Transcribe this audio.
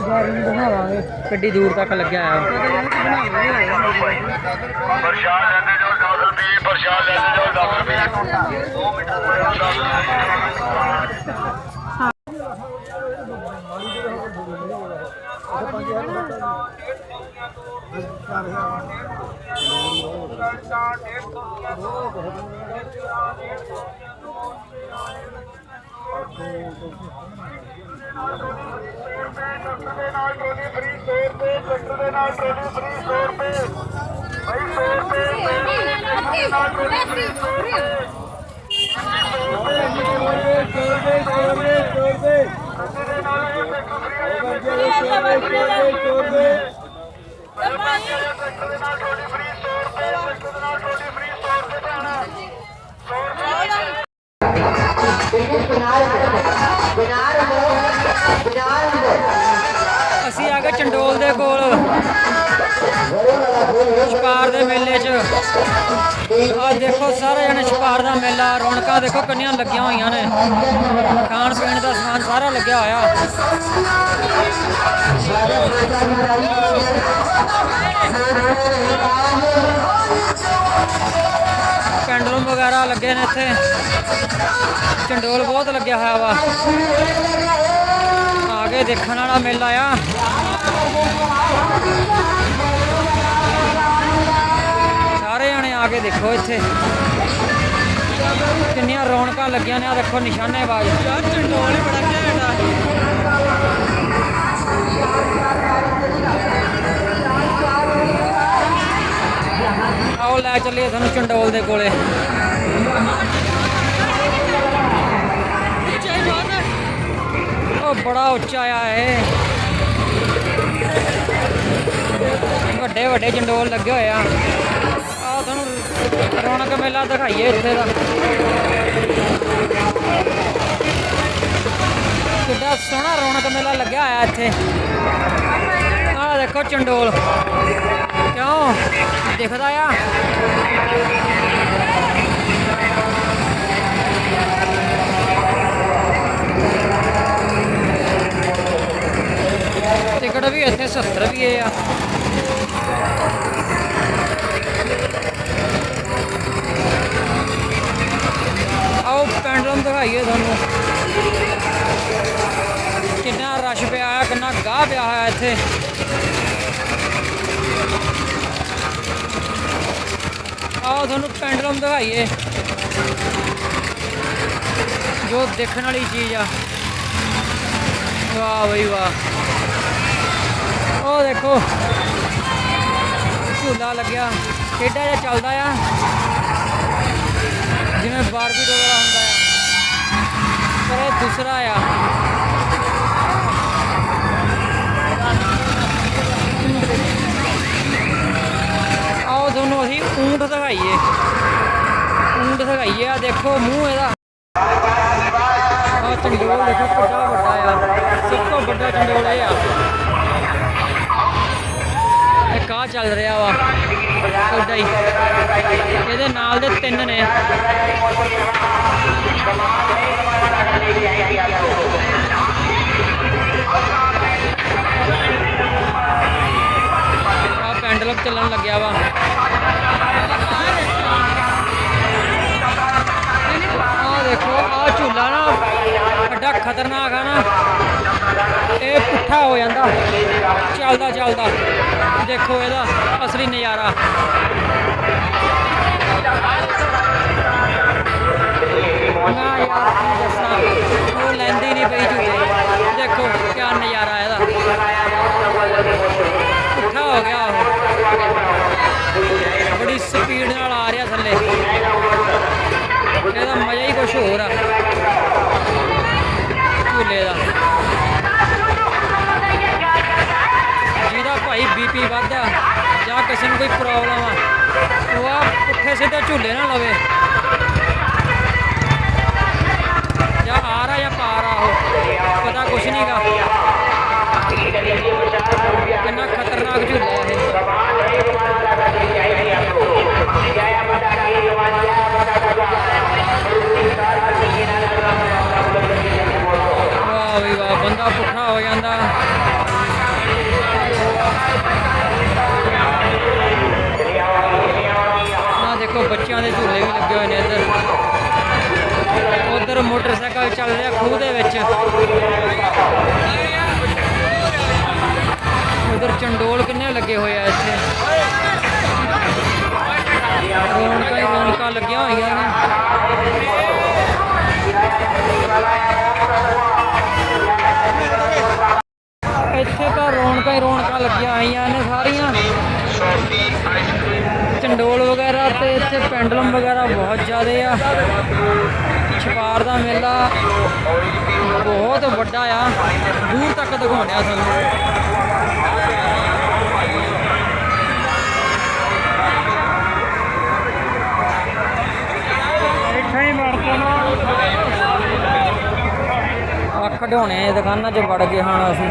ਗਾੜੀ ਨੂੰ ਦਿਖਾਵਾਂਗੇ ਕਿੱਡੀ ਦੂਰ ਤੱਕ ਲੱਗਿਆ ਆ ਪ੍ਰਸ਼ਾਦ ਲੈਂਦੇ ਜਾਓ 10 ਰੁਪਏ ਪ੍ਰਸ਼ਾਦ ਲੈਂਦੇ ਜਾਓ 10 ਰੁਪਏ। ਦੇ ਨਾਲ ਟੋਲੀ ਫ੍ਰੀ 100 ਰੁਪਏ ਭਾਈ 100 ਰੁਪਏ ਟਰੈਕਟਰ ਦੇ ਨਾਲ ਟੋਲੀ ਫ੍ਰੀ 100 ਰੁਪਏ ਦੇ ਨਾਲ ਇਹ ਟਰੈਕਟਰ ਟਰੈਕਟਰ ਦੇ ਨਾਲ ਟੋਲੀ ਫ੍ਰੀ 100 ਰੁਪਏ ਟਰੈਕਟਰ ਦੇ ਨਾਲ ਟੋਲੀ ਫ੍ਰੀ 100 ਰੁਪਏ ਭੈਣਾ 100 ਰੁਪਏ ਅਸੀਂ ਆ ਗਏ ਚੰਡੋਲ ਦੇ ਕੋਲ। ਛਪਾਰ ਦੇ ਮੇਲੇ 'ਚ। ਆ ਦੇਖੋ, ਸਾਰੇ ਜਣੇ ਛਪਾਰ ਦਾ ਮੇਲਾ, ਰੌਣਕਾਂ ਦੇਖੋ ਕਿੰਨੀਆਂ ਲੱਗੀਆਂ ਹੋਈਆਂ ਨੇ। ਖਾਣ ਪੀਣ ਦਾ ਸਮਾਨ ਸਾਰਾ ਲੱਗਿਆ ਹੋਇਆ। ਪੈਂਡਲਮ ਵਗੈਰਾ ਲੱਗੇ ਨੇ ਇੱਥੇ। ਚੰਡੋਲ ਬਹੁਤ ਲੱਗਿਆ ਹੋਇਆ ਵਾ। ਆਗੇ ਦੇਖਣ ਵਾਲਾ ਮੇਲਾ ਆ। ਸਾਰੇ ਜਣੇ ਆ ਕੇ ਦੇਖੋ ਇੱਥੇ। ਕਿੰਨੀਆਂ ਰੌਣਕਾਂ ਲੱਗੀਆਂ ਨੇ ਆ ਦੇਖੋ ਨਿਸ਼ਾਨੇਬਾਜ਼ ਯਾਰ ਚੰਡੋਲ ਹੀ ਬੜਾ ਘੈਂਟ ਆ ਆਓ, ਲੈ ਚੱਲੀਏ ਸਾਨੂੰ ਚੰਡੋਲ ਦੇ ਕੋਲੇ। ਉਹ ਬੜਾ ਉੱਚਾ ਆ ਇਹ। ਵੱਡੇ ਵੱਡੇ ਚੰਡੋਲ ਲੱਗੇ ਹੋਏ ਆ। ਆ ਤੁਹਾਨੂੰ ਰੌਣਕ ਮੇਲਾ ਦਿਖਾਈਏ ਇੱਥੇ ਦਾ। ਕਿੱਡਾ ਸੋਹਣਾ ਰੌਣਕ ਮੇਲਾ ਲੱਗਿਆ ਹੋਇਆ ਇੱਥੇ। ਆ ਦੇਖੋ ਚੰਡੋਲ ਕਿਉਂ? ਦਿਖਦਾ ਆ। ਦਿਖਾਈਏ ਤੁਹਾਨੂੰ। ਕਿੰਨਾ ਰਸ਼ ਪਿਆ ਆ ਕਿੰਨਾ ਗਾਹ ਪਿਆ ਹੋਇਆ ਇੱਥੇ। ਆਓ ਤੁਹਾਨੂੰ ਪੈਂਡਲਮ ਦਿਖਾਈਏ। ਜੋ ਦੇਖਣ ਵਾਲੀ ਚੀਜ਼ ਆ। ਵਾਹ ਬਈ ਵਾਹ। ਉਹ ਦੇਖੋ। ਝੂਲਾ ਲੱਗਿਆ। ਕਿੱਡਾ ਜਿਹਾ ਚੱਲਦਾ ਆ। ਜਿਵੇਂ ਬਾਰਬੀ ਡੋਲ ਵਾਲਾ ਹੁੰਦਾ ਪਰ ਇਹ ਦੂਸਰਾ ਆ। ਆਓ ਤੁਹਾਨੂੰ ਅਸੀਂ ਊਂਟ ਦਿਖਾਈਏ। ਊਂਟ ਦਿਖਾਈਏ ਆ ਦੇਖੋ ਮੂੰਹ ਇਹਦਾ। ਆ ਚੰਡੋਲ ਦੇਖੋ ਕਿੱਡਾ ਵੱਡਾ ਆ। ਸਭ ਤੋਂ ਵੱਡਾ ਚੰਡੋਲ ਇਹ ਆ। ਇਹ ਕਾ ਚੱਲ ਰਿਹਾ ਵਾ। ਉੱਡਾ ਹੀ। ਇਹਦੇ ਨਾਲ ਦੇ ਤਿੰਨ ਨੇ। ਆ ਪੈਂਡਲਮ ਚੱਲਣ ਲੱਗਿਆ ਵਾ। ਆ ਦੇਖੋ ਆ ਝੂਲਾ ਨਾ ਐਡਾ ਖਤਰਨਾਕ ਆ ਨਾ। ਇਹ ਪੁੱਠਾ ਹੋ ਜਾਂਦਾ। ਚੱਲਦਾ ਚੱਲਦਾ। ਦੇਖੋ ਇਹਦਾ ਅਸਲੀ ਨਜ਼ਾਰਾ। ਨਾ ਯਾਰ, ਕੀ ਦੱਸਾਂ? ਉਹ ਲੈਂਦੀ ਨਹੀਂ ਪਈ ਝੂਲੇ ਦੇਖੋ, ਕਿਆ ਨਜ਼ਾਰਾ ਇਹਦਾ। ਪੁੱਠਾ ਹੋ ਗਿਆ ਉਹ। ਬੜੀ ਸਪੀਡ ਨਾਲ ਆ ਰਿਹਾ ਥੱਲੇ। ਇਹਦਾ ਮਜ਼ਾ ਹੀ ਕੁਝ ਹੋਰ ਆ। ਜਾਂ ਕਿਸੇ ਨੂੰ ਕੋਈ ਪ੍ਰੋਬਲਮ ਆ। ਉਹ ਆ ਪੁੱਠੇ ਸਿੱਧੇ ਝੂਲੇ ਨਾ ਲਵੇ। ਜਾਂ ਆ ਰਾ ਜਾਂ ਪਾ ਰਾ ਉਹ। ਪਤਾ ਕੁਛ ਨਹੀਂਗਾ ਮੋਟਰਸਾਈਕਲ ਚੱਲ ਰਿਹਾ ਖੂਹ ਦੇ ਵਿੱਚ। ਉਧਰ ਚੰਡੋਲ ਕਿੰਨੇ ਲੱਗੇ ਹੋਏ ਆ ਇੱਥੇ? ਰੌਣਕਾਂ ਹੀ ਰੌਣਕਾਂ ਲੱਗੀਆਂ ਹੋਈਆਂ ਨੇ। ਇੱਥੇ ਤਾਂ ਰੌਣਕਾਂ ਹੀ ਰੌਣਕਾਂ ਲੱਗੀਆਂ ਹੋਈਆਂ ਨੇ ਸਾਰੀਆਂ। ਚੰਡੋਲ ਵਗੈਰਾ ਤੇ ਇੱਥੇ ਪੈਂਡਲਮ ਵਗੈਰਾ ਬਹੁਤ ਜ਼ਿਆਦਾ ਆ। ਛਪਾਰ ਦਾ ਮੇਲਾ ਬਹੁਤ ਵੱਡਾ ਆ। ਦੂਰ ਤੱਕ ਦਿਖਾਉਣਿਆ ਤੁਹਾਨੂੰ। ਇੱਥੇ ਹੀ ਵੜਦੇ ਨਾ ਆ ਖਡਾਉਣੇ ਦੁਕਾਨਾਂ 'ਚ ਵੜ ਗਏ ਹਾਂ ਅਸੀਂ।